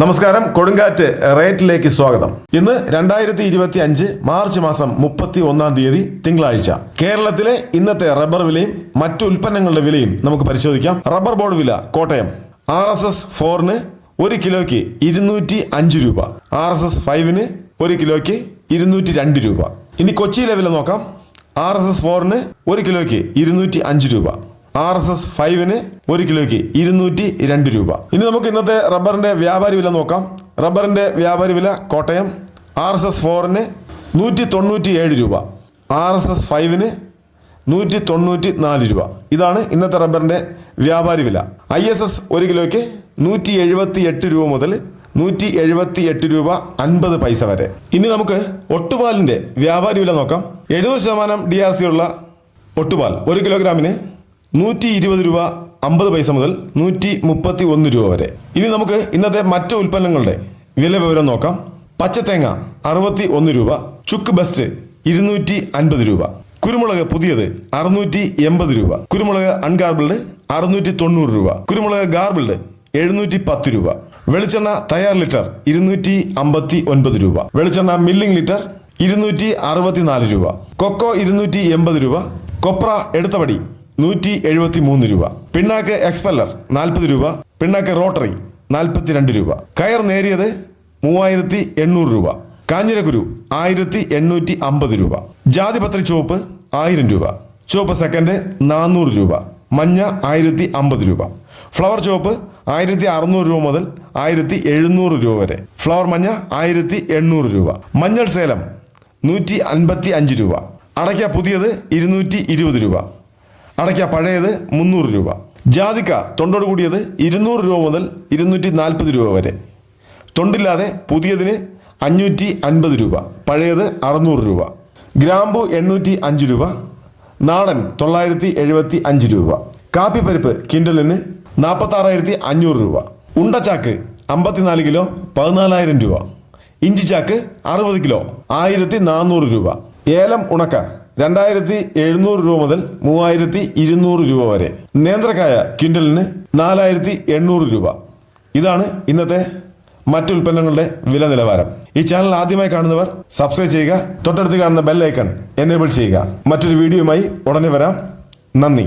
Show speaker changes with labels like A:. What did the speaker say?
A: നമസ്കാരം കൊടുങ്കാറ്റ് റേറ്റിലേക്ക് സ്വാഗതം. ഇന്ന് രണ്ടായിരത്തി ഇരുപത്തി അഞ്ച് മാർച്ച് മാസം മുപ്പത്തി ഒന്നാം തീയതി തിങ്കളാഴ്ച. കേരളത്തിലെ ഇന്നത്തെ റബ്ബർ വിലയും മറ്റു ഉൽപ്പന്നങ്ങളുടെ വിലയും നമുക്ക് പരിശോധിക്കാം. റബ്ബർ ബോർഡ് വില കോട്ടയം. ആർ എസ് എസ് ഫോറിന് ഒരു കിലോയ്ക്ക് ഇരുന്നൂറ്റി അഞ്ച് രൂപ. ആർ എസ് എസ് ഫൈവിന് ഒരു കിലോയ്ക്ക് ഇരുന്നൂറ്റി രണ്ട് രൂപ. ഇനി കൊച്ചിയിലെ വില നോക്കാം. ആർ എസ് എസ് ഫോറിന് ഒരു കിലോയ്ക്ക് ഇരുന്നൂറ്റി അഞ്ച് രൂപ. ആർ എസ് എസ് ഫൈവിന് ഒരു കിലോയ്ക്ക് ഇരുന്നൂറ്റി രണ്ട് രൂപ. ഇനി നമുക്ക് ഇന്നത്തെ റബ്ബറിന്റെ വ്യാപാരി വില നോക്കാം. റബ്ബറിന്റെ വ്യാപാരി വില കോട്ടയം ആർ എസ് എസ് ഫോറിന് നൂറ്റി തൊണ്ണൂറ്റി ഏഴ് രൂപ ആർ എസ് എസ് ഫൈവിന് നൂറ്റി തൊണ്ണൂറ്റി നാല് രൂപ. ഇതാണ് ഇന്നത്തെ റബ്ബറിന്റെ വ്യാപാരി വില. ഐ എസ് എസ് ഒരു കിലോയ്ക്ക് നൂറ്റി എഴുപത്തി എട്ട് രൂപ മുതൽ നൂറ്റി എഴുപത്തി എട്ട് രൂപ അൻപത് പൈസ വരെ. ഇനി നമുക്ക് ഒട്ടുപാലിന്റെ വ്യാപാരി വില നോക്കാം. എഴുപത് ശതമാനം ഡി ആർ സി ഉള്ള ഒട്ടുപാൽ ഒരു കിലോഗ്രാമിന് നൂറ്റി ഇരുപത് രൂപ അമ്പത് പൈസ മുതൽ നൂറ്റി മുപ്പത്തി ഒന്ന് രൂപ വരെ. ഇനി നമുക്ക് ഇന്നത്തെ മറ്റു ഉൽപ്പന്നങ്ങളുടെ വില വിവരം നോക്കാം. പച്ചത്തേങ്ങ അറുപത്തി ഒന്ന് രൂപ ചുക്ക് ബെസ്റ്റ് ഇരുന്നൂറ്റി അൻപത് രൂപ കുരുമുളക് പുതിയത് അറുന്നൂറ്റി എൺപത് രൂപ കുരുമുളക് അൺഗാർബിൾഡ് അറുന്നൂറ്റി തൊണ്ണൂറ് രൂപ കുരുമുളക് ഗാർബിൾഡ് എഴുന്നൂറ്റി പത്ത് രൂപ വെളിച്ചെണ്ണ തയ്യാർ ലിറ്റർ ഇരുന്നൂറ്റി അമ്പത്തി ഒൻപത് രൂപ വെളിച്ചെണ്ണ മില്ലിംഗ് ലിറ്റർ ഇരുന്നൂറ്റി അറുപത്തിനാല് രൂപ കൊക്കോ ഇരുന്നൂറ്റി എൺപത് രൂപ കൊപ്ര എടുത്തപടി നൂറ്റി എഴുപത്തി മൂന്ന് രൂപ. പിണ്ണാക്ക് എക്സ്പെല്ലർ നാൽപ്പത് രൂപ. പിണ്ണാക്ക് റോട്ടറി നാൽപ്പത്തിരണ്ട് രൂപ. കയർ നേരിയത് മൂവായിരത്തി എണ്ണൂറ് രൂപ. കാഞ്ഞിരക്കുരു ആയിരത്തി എണ്ണൂറ്റി അമ്പത് രൂപ. ജാതിപത്രി ചുവപ്പ് ആയിരം രൂപ. ചുവപ്പ് സെക്കൻഡ് നാനൂറ് രൂപ. മഞ്ഞ ആയിരത്തി അമ്പത് രൂപ. ഫ്ലവർ ചുവപ്പ് ആയിരത്തി അറുന്നൂറ് രൂപ മുതൽ ആയിരത്തി എഴുന്നൂറ് രൂപ വരെ. ഫ്ലവർ മഞ്ഞ ആയിരത്തി എണ്ണൂറ് രൂപ. മഞ്ഞൾ സേലം നൂറ്റി അൻപത്തി അഞ്ച് രൂപ. അടയ്ക്ക പുതിയത് ഇരുന്നൂറ്റി ഇരുപത് രൂപ. അടയ്ക്ക പഴയത് മുന്നൂറ് രൂപ. ജാതിക്ക തൊണ്ടോട് കൂടിയത് ഇരുന്നൂറ് രൂപ മുതൽ ഇരുന്നൂറ്റി നാൽപ്പത് രൂപ വരെ. തൊണ്ടില്ലാതെ പുതിയതിന് അഞ്ഞൂറ്റി അൻപത് രൂപ പഴയത് അറുന്നൂറ് രൂപ. ഗ്രാമ്പു എണ്ണൂറ്റി അഞ്ച് രൂപ നാടൻ തൊള്ളായിരത്തി എഴുപത്തി അഞ്ച് രൂപ. കാപ്പിപ്പരിപ്പ് കിൻഡലിന് നാൽപ്പത്താറായിരത്തി അഞ്ഞൂറ് രൂപ. ഉണ്ടച്ചാക്ക് അമ്പത്തിനാല് കിലോ പതിനാലായിരം രൂപ. ഇഞ്ചിച്ചാക്ക് അറുപത് കിലോ ആയിരത്തി നാനൂറ് രൂപ. ഏലം ഉണക്ക രണ്ടായിരത്തി എഴുന്നൂറ് രൂപ മുതൽ മൂവായിരത്തി ഇരുന്നൂറ് രൂപ വരെ. നേന്ത്രക്കായ ക്വിന്റലിന് നാലായിരത്തി എണ്ണൂറ് രൂപ. ഇതാണ് ഇന്നത്തെ മറ്റു ഉൽപ്പന്നങ്ങളുടെ വില നിലവാരം. ഈ ചാനൽ ആദ്യമായി കാണുന്നവർ സബ്സ്ക്രൈബ് ചെയ്യുക തൊട്ടടുത്ത് കാണുന്ന ബെൽ ഐക്കൺ എനേബിൾ ചെയ്യുക. മറ്റൊരു വീഡിയോയുമായി ഉടനെ വരാം. നന്ദി.